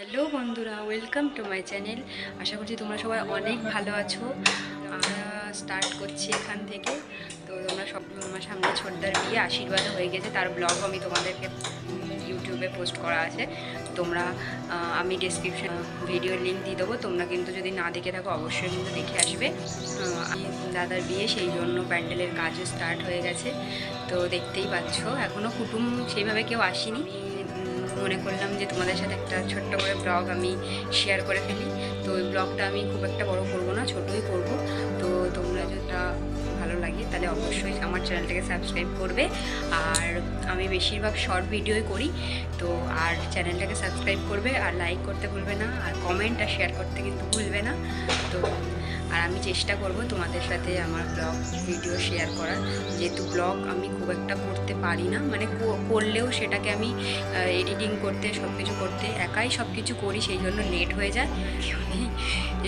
Hello বন্ধুরা, welcome to my channel. আশা করছি তোমরা সবাই অনেক ভালো আছো। আমরা স্টার্ট করছি এখান থেকে। তো তোমরা সব আমার সামনে ছোটদার বিয়ে আশীর্বাদ হয়ে গেছে। তার ব্লগ আমি তোমাদেরকে ইউটিউবে পোস্ট করা আছে। তোমরা আমি ডিসক্রিপশন ভিডিওর লিঙ্ক দিয়ে দেবো। তোমরা কিন্তু যদি না দেখে থাকো, অবশ্যই কিন্তু দেখে আসবে। আমি দাদার বিয়ে, সেই জন্য প্যান্ডেলের কাজও স্টার্ট হয়ে গেছে। তো দেখতেই পাচ্ছ এখনও কুটুম সেইভাবে কেউ আসেনি। মনে করলাম যে তোমাদের সাথে একটা ছোট্ট করে ব্লগ আমি শেয়ার করে ফেলি। তো ওই ব্লগটা আমি খুব একটা বড় করব না, ছোটই করব। তো তোমরা যেটা তাহলে অবশ্যই আমার চ্যানেলটাকে সাবস্ক্রাইব করবে। আর আমি বেশিরভাগ শর্ট ভিডিওই করি, তো আর চ্যানেলটাকে সাবস্ক্রাইব করবে আর লাইক করতে ভুলবে না, আর কমেন্ট আর শেয়ার করতে কিন্তু ভুলবে না। তো আর আমি চেষ্টা করব তোমাদের সাথে আমার ব্লগ ভিডিও শেয়ার করার। যেহেতু ব্লগ আমি খুব একটা করতে পারি না মানে করলেও সেটাকে আমি এডিটিং করতে সব কিছু করতে একাই সব কিছু করি, সেই জন্য লেট হয়ে যায়।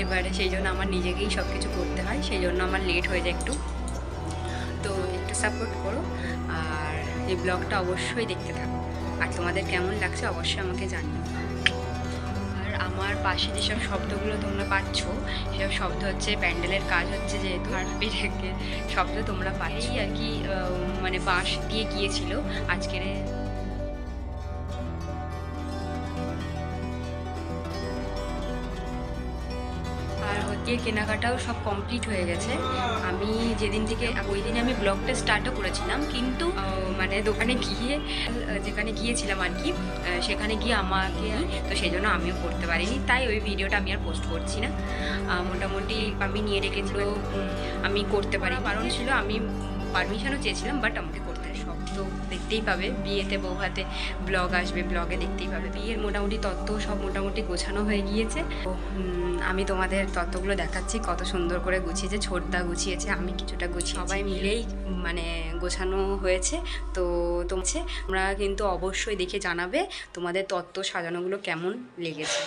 এবারে সেই জন্য আমার নিজেকেই সব কিছু করতে হয়, সেই জন্য আমার লেট হয়ে যায় একটু। সাপোর্ট করো আর এই ব্লগটা অবশ্যই দেখতে থাকো। আর তোমাদের কেমন লাগছে অবশ্যই আমাকে জানিও। আর আমার পাশে যেসব শব্দগুলো তোমরা পাচ্ছ সেসব শব্দ হচ্ছে প্যান্ডেলের কাজ হচ্ছে যেহেতু আর শব্দ তোমরা পাই আর কি মানে বাঁশ দিয়ে গিয়েছিল। আজকের হচ্ছে কেনাকাটাও সব কমপ্লিট হয়ে গেছে। আমি যেদিন থেকে, ওই দিনে আমি ব্লগটা স্টার্টও করেছিলাম, কিন্তু মানে দোকানে গিয়ে যেখানে গিয়েছিলাম আর কি সেখানে গিয়ে আমাকে, তো সেই জন্য আমিও করতে পারিনি। তাই ওই ভিডিওটা আমি আর পোস্ট করছি না। মোটামুটি আমি নিয়ে রেখেছিল আমি করতে পারি। কারণ ছিল আমি পারমিশনও চেয়েছিলাম বাট আমাকে তো দেখতেই পাবে, বিয়েতে বউ হাতে ব্লগ আসবে, ব্লগে দেখতেই পাবে। বিয়ের মোটামুটি তত্ত্ব সব মোটামুটি গোছানো হয়ে গিয়েছে। আমি তোমাদের তত্ত্বগুলো দেখাচ্ছি, কত সুন্দর করে গুছিয়েছে, ছোটদা গুছিয়েছে, আমি কিছুটা গুছিয়ে সবাই মিলেই মানে গোছানো হয়েছে। তো তোমাছে তোমরা কিন্তু অবশ্যই দেখে জানাবে তোমাদের তত্ত্ব সাজানোগুলো কেমন লেগেছে।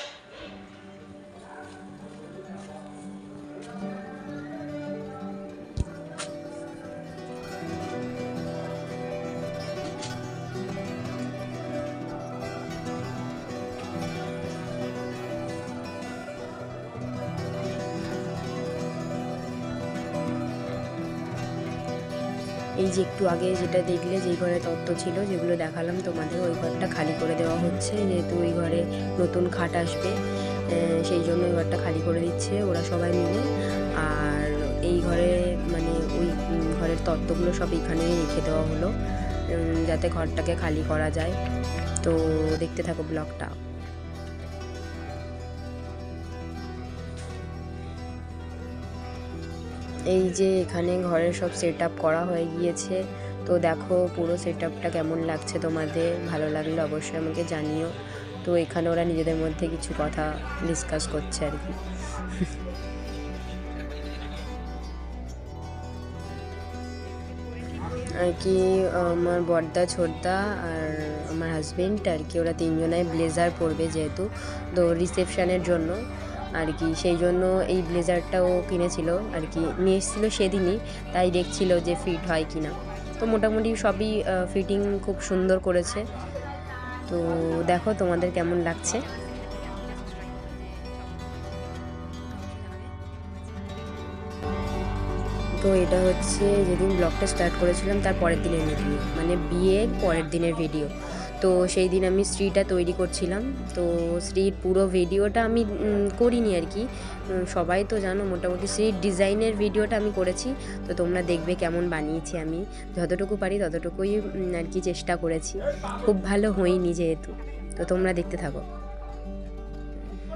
এই যে একটু আগে যেটা দেখলে যেই ঘরে তত্ত্ব ছিল, যেগুলো দেখালাম তোমাদের, ওই ঘরটা খালি করে দেওয়া হচ্ছে। যেহেতু ওই ঘরে নতুন খাট আসবে সেই জন্য ওই ঘরটা খালি করে দিচ্ছে ওরা সবাই মিলে। আর এই ঘরে মানে ওই ঘরের তত্ত্বগুলো সব এখানেই রেখে দেওয়া হলো যাতে ঘরটাকে খালি করা যায়। তো দেখতে থাকো ব্লগটা। এই যে এখানে ঘরের সব সেট করা হয়ে গিয়েছে। তো দেখো পুরো সেট কেমন লাগছে তোমাদের? ভালো লাগলে অবশ্যই আমাকে জানিও। তো এখানে ওরা নিজেদের মধ্যে কিছু কথা ডিসকাস করছে আর কি। আর কি, আমার বড়দা ছোটদা আর আমার হাজবেন্ড আর কি, ওরা তিনজনাই ব্লেজার পরবে যেহেতু। তো রিসেপশনের জন্য। আর কি, সেই জন্য এই ব্লেজারটাও কিনেছিল আর কি, নিয়ে এসেছিল সেদিনই, তাই দেখছিল যে ফিট হয় কি না তো মোটামুটি সবই ফিটিং খুব সুন্দর করেছে। তো দেখো তোমাদের কেমন লাগছে। তো এটা হচ্ছে যেদিন ব্লগটা স্টার্ট করেছিলাম, তার পরের দিনের ভিডিও মানে বিয়ে পরের দিনের ভিডিও তো সেই দিন আমি স্ত্রীটা তৈরি করছিলাম। তো স্ত্রীর পুরো ভিডিওটা আমি করিনি আর কি। সবাই তো জানো মোটামুটি স্ত্রীর ডিজাইনের ভিডিওটা আমি করেছি। তো তোমরা দেখবে কেমন বানিয়েছি আমি। যতটুকু পারি ততটুকুই আর কি চেষ্টা করেছি। খুব ভালো হইনি যেহেতু। তো তোমরা দেখতে থাকো।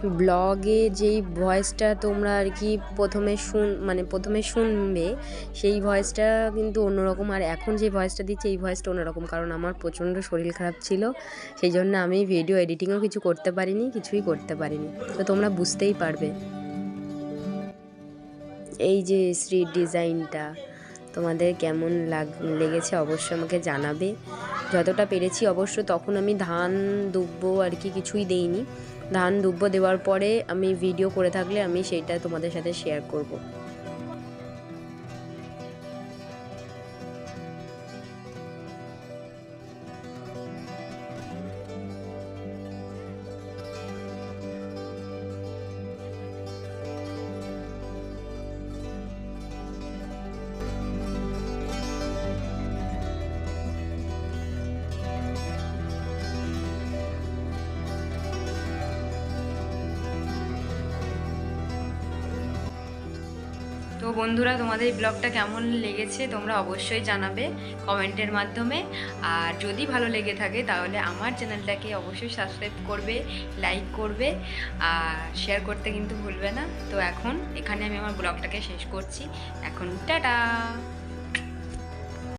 ব্লগে যেই ভয়েসটা তোমরা আর কি প্রথমে শুন মানে প্রথমে শুনবে, সেই ভয়েসটা কিন্তু অন্যরকম। আর এখন যে ভয়েসটা দিচ্ছে, এই ভয়েসটা অন্যরকম। কারণ আমার প্রচণ্ড শরীর খারাপ ছিল, সেই জন্য আমি ভিডিও এডিটিংও কিছু করতে পারিনি, কিছুই করতে পারিনি। তো তোমরা বুঝতেই পারবে। এই যে শ্রীর ডিজাইনটা তোমাদের কেমন লাগ, লেগেছে অবশ্যই আমাকে জানাবে। যতটা পেরেছি অবশ্য তখন আমি ধান দুব্ব আর কি কিছুই দেইনি। ধান দুব্ব দেওয়ার পরে আমি ভিডিও করে থাকলে আমি সেইটা তোমাদের সাথে শেয়ার করব। তো বন্ধুরা, তোমাদের এই ব্লগটা কেমন লেগেছে তোমরা অবশ্যই জানাবে কমেন্টের মাধ্যমে। আর যদি ভালো লেগে থাকে, তাহলে আমার চ্যানেলটাকে অবশ্যই সাবস্ক্রাইব করবে, লাইক করবে, আর শেয়ার করতে কিন্তু ভুলবে না। তো এখন এখানে আমি আমার ব্লগটাকে শেষ করছি। এখন টাটা!